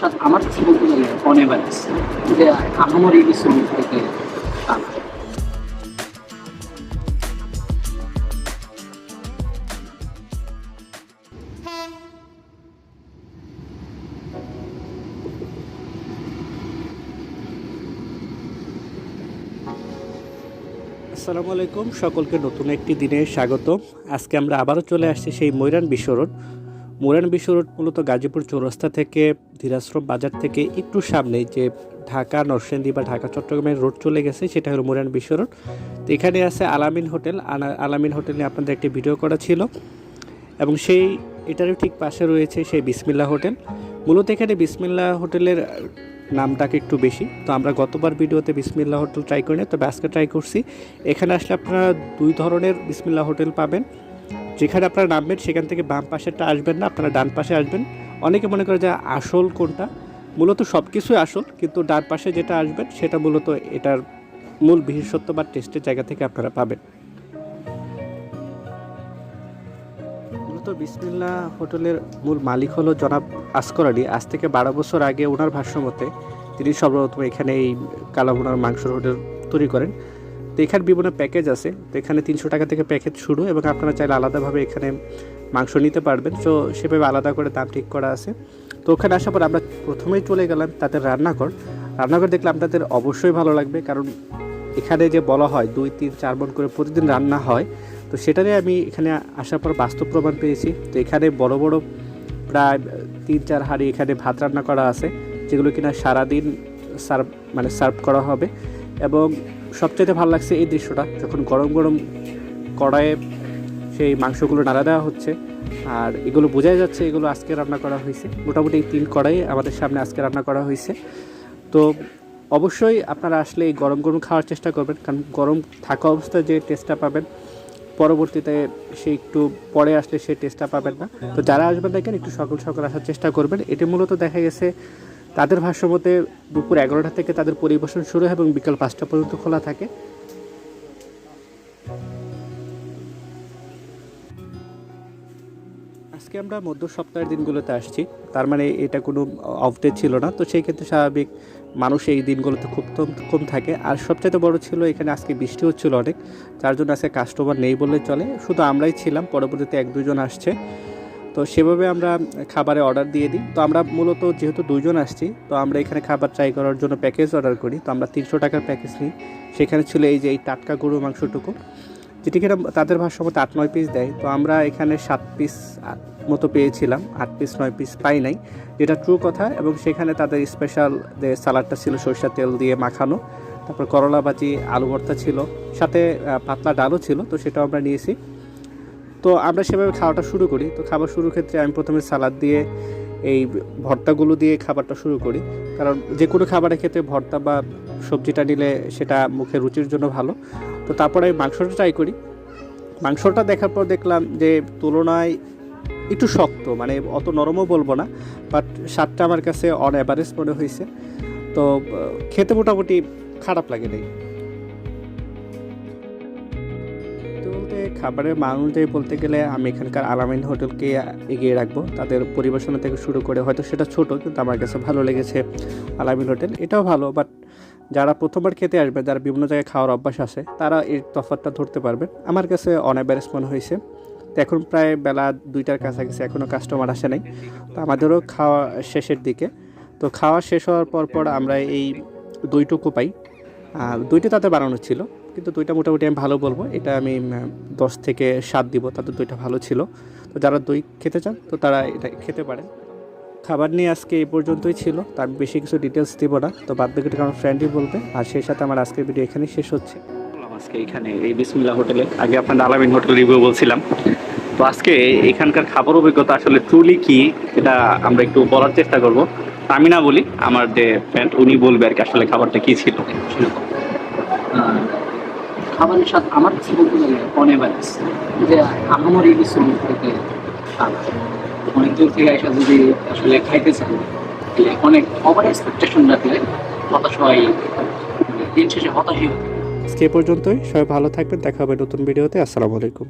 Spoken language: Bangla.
সাথে আমার বলতে গেলে যে আহামরি কিছু থেকে আসসালামু আলাইকুম, সকলকে নতুন একটি দিনে স্বাগত আজকে আমরা আবারও চলে আসছি সেই ময়রান বিশ্ব রোড ময়রান বিশ্ব রোড মূলত গাজীপুর চৌরাস্তা থেকে ধীরাশ্রম বাজার থেকে একটু সামনে যে ঢাকা নরসিংদী বা ঢাকা চট্টগ্রামের রোড চলে গেছে, সেটা হলো ময়রান বিশ্ব রোড। তো এখানে আছে আলামিন হোটেল। আলামিন হোটেল আপনাদের একটি ভিডিও করা ছিল। এবং সেই, এটারও ঠিক পাশে রয়েছে সেই বিসমিল্লা হোটেল। মূলত এখানে বিসমিল্লা হোটেলের নামটাকে একটু বেশি। তো আমরা গতবার ভিডিওতে বিসমিল্লা হোটেল ট্রাই করি না আজকে ট্রাই করছি। এখানে আসলে আপনারা দুই ধরনের বিসমিল্লা হোটেল পাবেন। যেখানে আপনারা নামবেন, সেখান থেকে বাম পাশেরটা আসবেন না, আপনারা ডান পাশে আসবেন। অনেকে মনে করে যে আসল কোনটা? মূলত সব কিছুই আসল, কিন্তু ডান পাশে যেটা আসবেন, সেটা মূলত এটার মূল বিশেষত্ব বা টেস্টের জায়গা থেকে আপনারা পাবেন। মূলত বিসমিল্লা হোটেলের মূল মালিক হলো জনাব আসকর আলী। আজ থেকে বারো বছর আগে ওনার ভাষ্য মতে তিনি সর্বপ্রথম এখানে এই কালাভুনার মাংসর হোটেল তৈরি করেন। তো এখানে বিভিন্ন প্যাকেজ আছে। তো এখানে তিনশো টাকা থেকে প্যাকেজ শুরু এবং আপনারা চাইলে আলাদাভাবে এখানে মাংস নিতে পারবেন। তো সেভাবে আলাদা করে দাম ঠিক করা আছে। তো ওখানে আসার পর আমরা প্রথমেই চলে গেলাম তাদের রান্নাঘর। রান্নাঘর দেখলে আপনাদের অবশ্যই ভালো লাগবে কারণ এখানে যে বলা হয় দুই, তিন, চার মন করে প্রতিদিন রান্না হয়। তো সেটারই আমি এখানে আসার পর বাস্তব প্রমাণ পেয়েছি। তো এখানে বড় বড় প্রায় তিন, চার হাঁড়ি এখানে ভাত রান্না করা আছে, যেগুলো কিনা সারাদিন সার্ভ মানে সার্ভ করা হবে। এবং সবচেয়ে ভালো লাগছে এই দৃশ্যটা, যখন গরম গরম কড়াইয়ে সেই মাংসগুলো নাড়া দেওয়া হচ্ছে। আর এগুলো বোঝাই যাচ্ছে এগুলো আজকে রান্না করা হয়েছে। মোটামুটি এই তিন কড়াই আমাদের সামনে আজকে রান্না করা হয়েছে। তো অবশ্যই আপনারা আসলে এই গরম গরম খাওয়ার চেষ্টা করবেন, কারণ গরম থাকা অবস্থায় যে টেস্টটা পাবেন, পরবর্তীতে সে একটু পরে আসলে সেই টেস্টটা পাবেন না। তো যারা আসবেন দেখেন, একটু সকাল সকাল আসার চেষ্টা করবেন। এটি মূলত দেখা গেছে তাদের ভাষ্যমতে দুপুর এগারোটা থেকে তাদের পরিবেশন শুরু হয় এবং বিকাল পাঁচটা পর্যন্ত খোলা থাকে। আজকে আমরা মধ্য সপ্তাহের দিনগুলোতে আসছি। তার মানে এটা কোনো অফ ডে ছিল না। তো সেই ক্ষেত্রে স্বাভাবিক মানুষ এই দিনগুলোতে খুব কম কম থাকে। আর সবচেয়ে বড় ছিল এখানে আজকে বৃষ্টি হচ্ছিল অনেক। যার জন্য আজকে কাস্টমার নেই বললে চলে। শুধু আমরাই ছিলাম। পরবর্তীতে এক দুজন আসছে। তো সেভাবে আমরা খাবারে অর্ডার দিয়ে দিই। তো আমরা মূলত যেহেতু দুজন আসছি, তো আমরা এখানে খাবার ট্রাই করার জন্য প্যাকেজ অর্ডার করি। তো আমরা তিনশো টাকার প্যাকেজ নিই। সেখানে ছিল এই যে এই টাটকা গরু মাংসটুকু। যেটি কিনা তাদের ভাষ্য মতো আট নয় পিস দেয়। তো আমরা এখানে সাত পিস মতো পেয়েছিলাম। আট পিস নয় পিস পাই নাই। যেটা ট্রু কথা এবং সেখানে তাদের স্পেশাল যে সালাডটা ছিল সরিষা তেল দিয়ে মাখানো। তারপর করলা ভাজি আলু ভর্তা ছিল। সাথে পাতলা ডালও ছিল। তো সেটাও আমরা নিয়েছি। তো আমরা সেভাবে খাওয়াটা শুরু করি। তো খাবার শুরুর ক্ষেত্রে আমি প্রথমে সালাদ দিয়ে, এই ভর্তাগুলো দিয়ে খাবারটা শুরু করি। কারণ যে কোনো খাবারের ক্ষেত্রে ভর্তা বা সবজিটা নিলে সেটা মুখে রুচির জন্য ভালো। তো তারপরে আমি মাংসটা ট্রাই করি। মাংসটা দেখার পর দেখলাম যে তুলনায় একটু শক্ত মানে অত নরমও বলব না বাট স্বাদটা আমার কাছে অন অ্যাভারেজ মনে হয়েছে। তো খেতে মোটামুটি খারাপ লাগে নাই। খাবারের মান অনুযায়ী বলতে গেলে আমি এখানকার আলামিন হোটেলকে এগিয়ে রাখব। তাদের পরিবেশনা থেকে শুরু করে হয়তো সেটা ছোট, কিন্তু আমার কাছে ভালো লেগেছে আলামিন হোটেল। এটাও ভালো বাট যারা প্রথমবার খেতে আসবে, যারা বিভিন্ন জায়গায় খাওয়ার অভ্যাস আছে, তারা এই তফাৎটা ধরতে পারবেন। আমার কাছে অন মনে হয়েছে, তো এখন প্রায় বেলা দুইটার কাছাকাছি এখনও কাস্টমার আসে নাই। তো আমাদেরও খাওয়া শেষের দিকে। তো খাওয়া শেষ হওয়ার পর পর আমরা এই দইটুকু পাই। আর দইটা তাতে বানানো ছিল। কিন্তু দইটা মোটামুটি আমি ভালো বলব। এটা আমি দশ থেকে সাত দিব, তাদের দইটা ভালো ছিল। তো যারা দই খেতে চান, তো তারা এটা খেতে পারেন। খাবার নিয়ে আজকে এই পর্যন্তই ছিল। তো আমি বেশি কিছু ডিটেলস দিব না। তো বাদ বাকিটা আমার ফ্রেন্ডই বলবে। আর সেই সাথে আমার আজকের ভিডিও এখানেই শেষ হচ্ছে। আজকে এখানে এই বিসমিল্লা হোটেলে। আগে আপনার আলামিন হোটেল রিভিউ বলছিলাম। তো আজকে এখানকার খাবার অভিজ্ঞতা আসলে ট্রুলি কি এটা আমরা একটু বলার চেষ্টা করব। আমি না বলি, আমার যে ফ্রেন্ড উনি বলবে আর কি আসলে খাবারটা কি ছিল। খাবারের সাথে আমার কাছে বলতে গেলে অন এভারেজ যে আহামরি কিছু থেকে তা অনেক দূর থেকে এসে যদি আসলে খাইতে চান অনেক ওভার এক্সপেকটেশন রাখলে হতাশ হয় দিন শেষে হতাশই হতে আজকে পর্যন্তই। সবাই ভালো থাকবেন। দেখা হবে নতুন ভিডিওতে আসসালামু আলাইকুম।